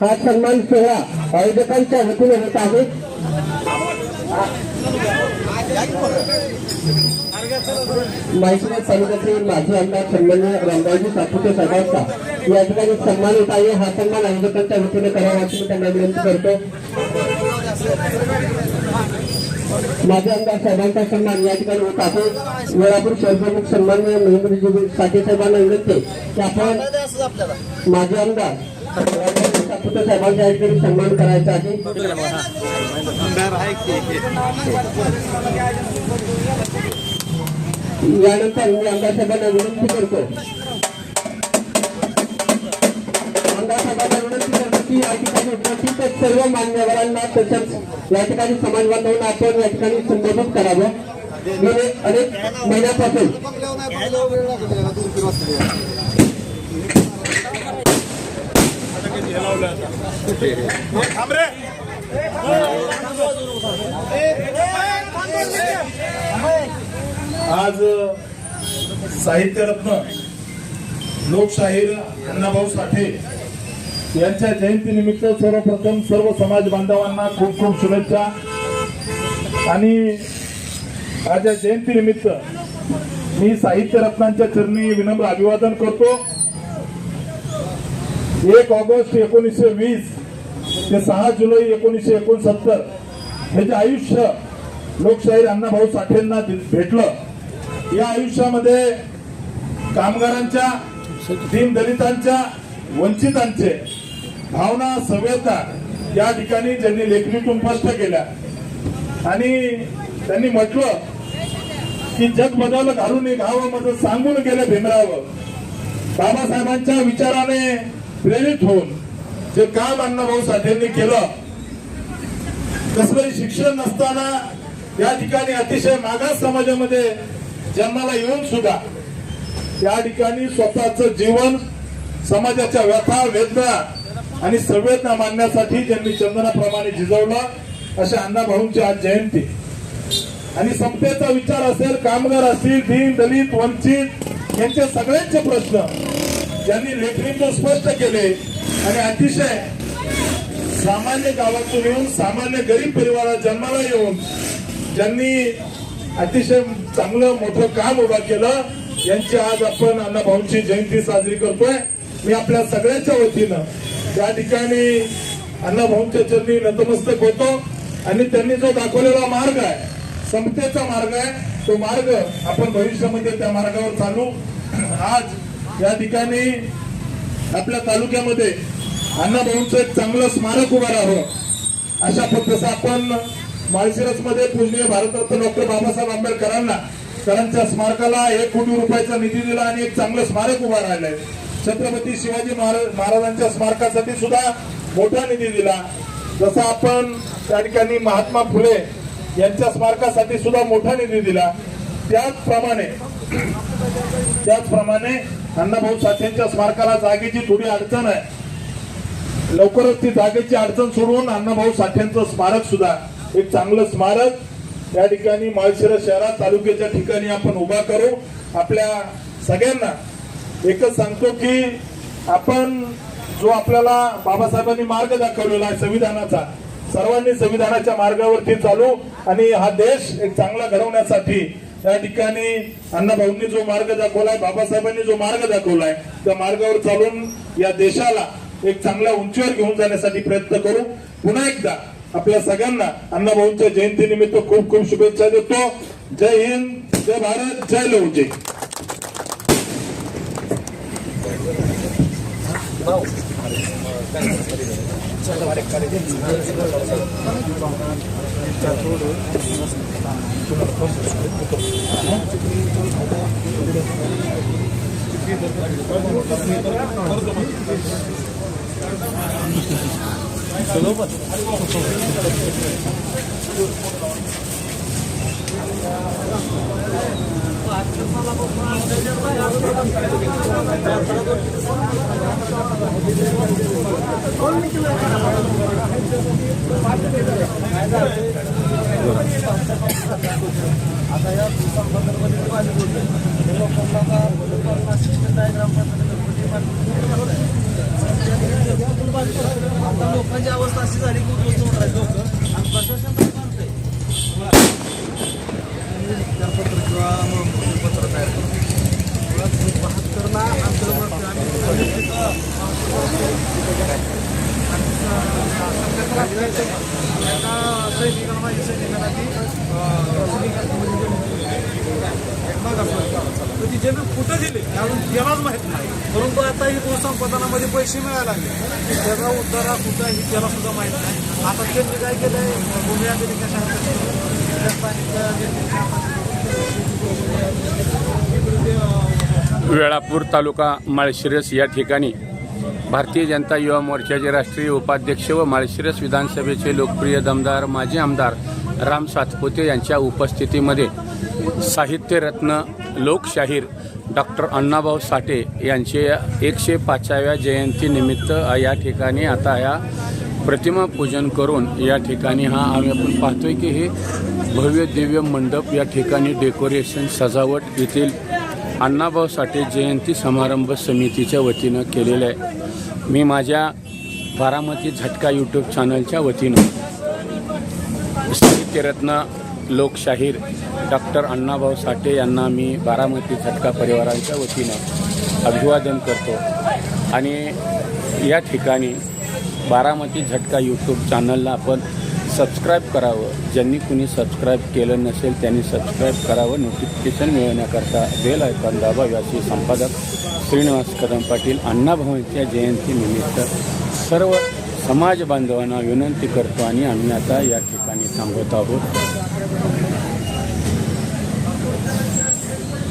हा सन्मान सोहळा आयोजकांच्या वतीने होत आहे. माहितीनाथ तालुक्याचे माजी आमदार सन्मान्य रामरावजी सातपुते साहेबांचा या ठिकाणी सन्मान होत आहे. हा सन्मान आयोजकांच्या वतीने करावा अशी मी त्यांना विनंती करतो. माझे आमदार साहेबांचा सन्मान या ठिकाणी होत आहे. वेळापूर शहरप्रमुख सन्मान्य महेंद्रजी साठे साहेबांना विनंती की आपण माझे आमदार सातपुते साहेबांचा या सन्मान करायचा आहे यानंतर मी आमदार साहेबांना विनंती करतो आमदार साहेबांना विनंती करतो की या ठिकाणी उपस्थित सर्व मान्यवरांना तसंच या ठिकाणी समाज बांधवांना आपण या ठिकाणी संबोधित करावं गेले अनेक महिन्यापासून आज साहित्यरत्न लोकशाहीर अण्णाभाऊ साठे यांच्या जयंतीनिमित्त सर्वप्रथम सर्व समाज बांधवांना खूप खूप शुभेच्छा. आणि आज या जयंतीनिमित्त मी साहित्यरत्नांच्या चरणी विनम्र अभिवादन करतो. एक ऑगस्ट एकोणीसशे वीस ते सहा जुलै एकोणीसशे एकोणसत्तर हे जे आयुष्य लोकशाहीर अण्णाभाऊ साठेंना भेटलं या आयुष्यामध्ये कामगारांच्या दीनदलितांच्या वंचितांचे भावना संवेदना या ठिकाणी ज्यांनी लेखणीतून स्पष्ट केल्या. आणि त्यांनी म्हटलं की जग बदल घालून घावं माझं सांगून गेलं भीमरावं. बाबासाहेबांच्या विचाराने प्रेरित होऊन जे काम अण्णाभाऊ साठेंनी केलं कसलंही शिक्षण नसताना या ठिकाणी अतिशय मागास समाजामध्ये जन्माला येऊन सुद्धा या ठिकाणी स्वतःच जीवन समाजाच्या व्यथा वेदना आणि संवेदना मानण्यासाठी ज्यांनी चंदनाप्रमाणे झिजवलं अशा अण्णाभाऊंची आज जयंती. आणि समतेचा विचार असेल कामगार असतील दीन दलित वंचित यांचे सगळ्यांचे प्रश्न ज्यांनी लेखणीतून स्पष्ट केले आणि अतिशय सामान्य गावातून येऊन सामान्य गरीब परिवारात जन्माला येऊन ज्यांनी अतिशय चांगलं मोठं काम उभा केलं यांची आज आपण अण्णाभाऊंची जयंती साजरी करतोय. मी आपल्या सगळ्यांच्या वतीनं त्या ठिकाणी अण्णाभाऊंच्या चरणी नतमस्तक होतो आणि त्यांनी जो दाखवलेला मार्ग आहे समतेचा मार्ग आहे तो मार्ग आपण भविष्यामध्ये त्या मार्गावर चालू. आज या ठिकाणी आपल्या तालुक्यामध्ये अण्णाभाऊंचं एक चांगलं स्मारक उभं राहावं. अशा पद्धतीचं आपण माळशिरसमध्ये पूजनीय भारतरत्न डॉक्टर बाबासाहेब आंबेडकरांना सरांच्या स्मारकाला एक कोटी रुपयाचा निधी दिला आणि एक चांगलं स्मारक उभा राहिलंय. छत्रपती शिवाजी महाराज महाराजांच्या स्मारकासाठी सुद्धा मोठा निधी दिला. जसं आपण त्या ठिकाणी महात्मा फुले यांच्या स्मारकासाठी सुद्धा मोठा निधी दिला. त्याचप्रमाणे त्याचप्रमाणे अण्णाभाऊ साठेंच्या स्मारकाला जागेची थोडी अडचण आहे. लवकरच ती जागेची अडचण सोडवून अण्णाभाऊ साठेंचं स्मारक सुद्धा एक चांगलं स्मारक या ठिकाणी माळशिरस शहरात तालुक्याच्या ठिकाणी आपण उभा करू. आपल्या सगळ्यांना एकच सांगतो की आपण जो आपल्याला बाबासाहेबांनी मार्ग दाखवलेला आहे संविधानाचा सर्वांनी संविधानाच्या मार्गावरती चालू आणि हा देश एक चांगला घडवण्यासाठी या ठिकाणी अण्णाभाऊंनी जो मार्ग दाखवलाय बाबासाहेबांनी जो मार्ग दाखवलाय त्या मार्गावर चालून या देशाला एक चांगल्या उंचीवर घेऊन जाण्यासाठी प्रयत्न करू. पुन्हा एकदा आपल्या सगळ्यांना अण्णाभाऊंच्या जयंतीनिमित्त खूप खूप शुभेच्छा देतो. जय हिंद जय भारत जय लवजे जय వచ్చేది వరకు కలిగి తోడు Thank you. आता या संदर्भामध्ये माझे बोलतो हे लोकांना आता डायग्राम आता लोकांची अवस्था अशी झाली की उद्ध्वस्त होणार लोक आणि प्रशासन ते मी कुठं दिले? अजून त्यालाच माहीत नाही. परंतु आता ही भूसंपादनामध्ये पैसे मिळायला लागले. त्याचा उद्धारा कुठं ही त्याला सुद्धा माहीत नाही. आता त्यांनी काय केलंय? भूमी अभिलेखाच्या वेळापूर तालुका माळशिरस या ठिकाणी भारतीय जनता युवा मोर्चाचे राष्ट्रीय उपाध्यक्ष व माळशिरस विधानसभेचे लोकप्रिय दमदार माजी आमदार राम सातपुते यांच्या उपस्थितीमध्ये साहित्यरत्न लोकशाहीर डॉक्टर अण्णाभाऊ साठे यांचे एकशे पाचव्या जयंतीनिमित्त या ठिकाणी आता या प्रतिमा पूजन करून या ठिकाणी हा आम्ही आपण पाहतोय की हे भव्य दिव्य मंडप या ठिकाणी डेकोरेशन सजावट येथील अण्णाभाऊ साठे जयंती समारंभ समितीच्या वतीनं केलेलं आहे. मी माझ्या बारामती झटका यूट्यूब चॅनलच्या वतीनं साहित्यरत्न लोकशाहीर डॉक्टर अण्णाभाऊ साठे यांना मी बारामती झटका परिवारांच्या वतीनं अभिवादन करतो. आणि या ठिकाणी बारामती झटका यूट्यूब चॅनलला आपण सबस्क्राईब करावं. ज्यांनी कुणी सबस्क्राईब केलं नसेल त्यांनी सबस्क्राईब करावं. नोटिफिकेशन मिळवण्याकरता बेल ऐकून दाबावे असे संपादक श्रीनिवास कदम पाटील अण्णाभाऊंच्या जयंतीनिमित्त सर्व समाज बांधवांना विनंती करतो आणि आम्ही आता या ठिकाणी थांबवत आहोत.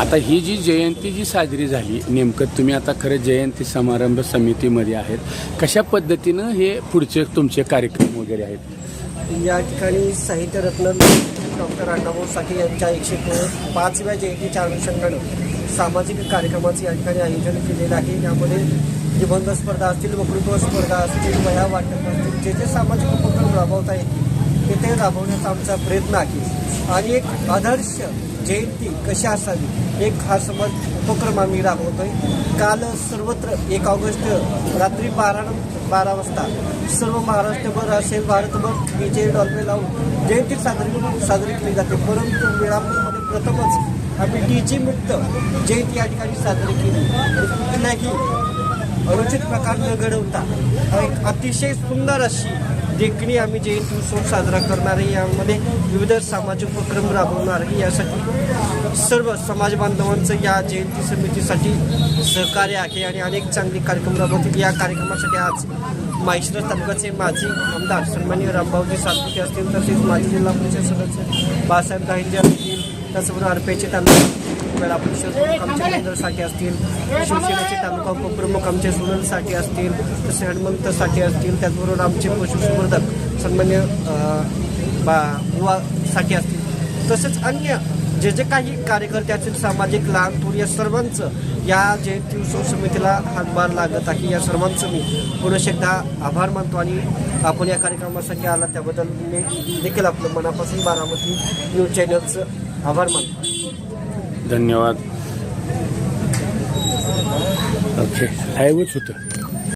आता ही जी जयंती जी साजरी झाली नेमकं तुम्ही आता खरं जयंती समारंभ समितीमध्ये आहेत. कशा पद्धतीनं हे पुढचे तुमचे कार्यक्रम वगैरे आहेत? या ठिकाणी साहित्यरत्न डॉक्टर अण्णाभाऊ साठे यांच्या एकशे पाचव्या जयंतीच्या अनुषंगानं सामाजिक कार्यक्रमाचे या ठिकाणी आयोजन केलेलं आहे. यामध्ये निबंध स्पर्धा असतील वक्तृत्व स्पर्धा असतील वया वाटप असतील जे जे सामाजिक उपक्रम राबवता येतील तिथे राबवण्याचा आमचा प्रयत्न आहे. आणि एक आदर्श जयंती कशी असावी एक हा समज उपक्रम आम्ही राबवतोय. काल सर्वत्र एक ऑगस्ट रात्री बारा बारा वाजता सर्व महाराष्ट्रभर असेल भारतभर डीजे डॉल्बे लावून जयंती साजरी साजरी केली जाते. परंतु वेळापूरमध्ये प्रथमच आम्ही डीजे मुक्त जयंती या ठिकाणी साजरी केली. नाही अनुचित प्रकार न घडवता एक अतिशय सुंदर अशी देखणी आम्ही जयंती उत्सव साजरा करणार आहे यामध्ये विविध सामाजिक उपक्रम राबवणार आहे. यासाठी सर्व समाज बांधवांचं या जयंती समितीसाठी सहकार्य आहे आणि अनेक चांगले कार्यक्रम राबवतील. या कार्यक्रमासाठी आज माहेश्वर तालुक्याचे माजी आमदार सन्माननीय रामभाऊजी सातपुते असतील तसेच माजी जिल्हा परिषद सदस्य बाळासाहेब दाहिंजे असतील त्याचबरोबर आरपेचे तालुका वेळा शहर आमचे असतील शिवसेनेचे तालुका उपप्रमुख आमचे सुनलसाठी असतील तसे हनुमंतसाठी असतील त्याचबरोबर आमचे पशुसंवर्धक सन्मान्य अं, बा बुवासाठी असतील. तसेच अन्य जे जे काही कार्यकर्ते असतील सामाजिक लहान थोर या सर्वांचं या जयंती उत्सव समितीला हातभार लागत आहे या सर्वांचं मी पुनश एकदा आभार मानतो आणि आपण या कार्यक्रमासाठी आला त्याबद्दल मी देखील आपलं मनापासून बारामती न्यूज चॅनलचं आभार मानतो. धन्यवाद. ओके लाईव्हच होतं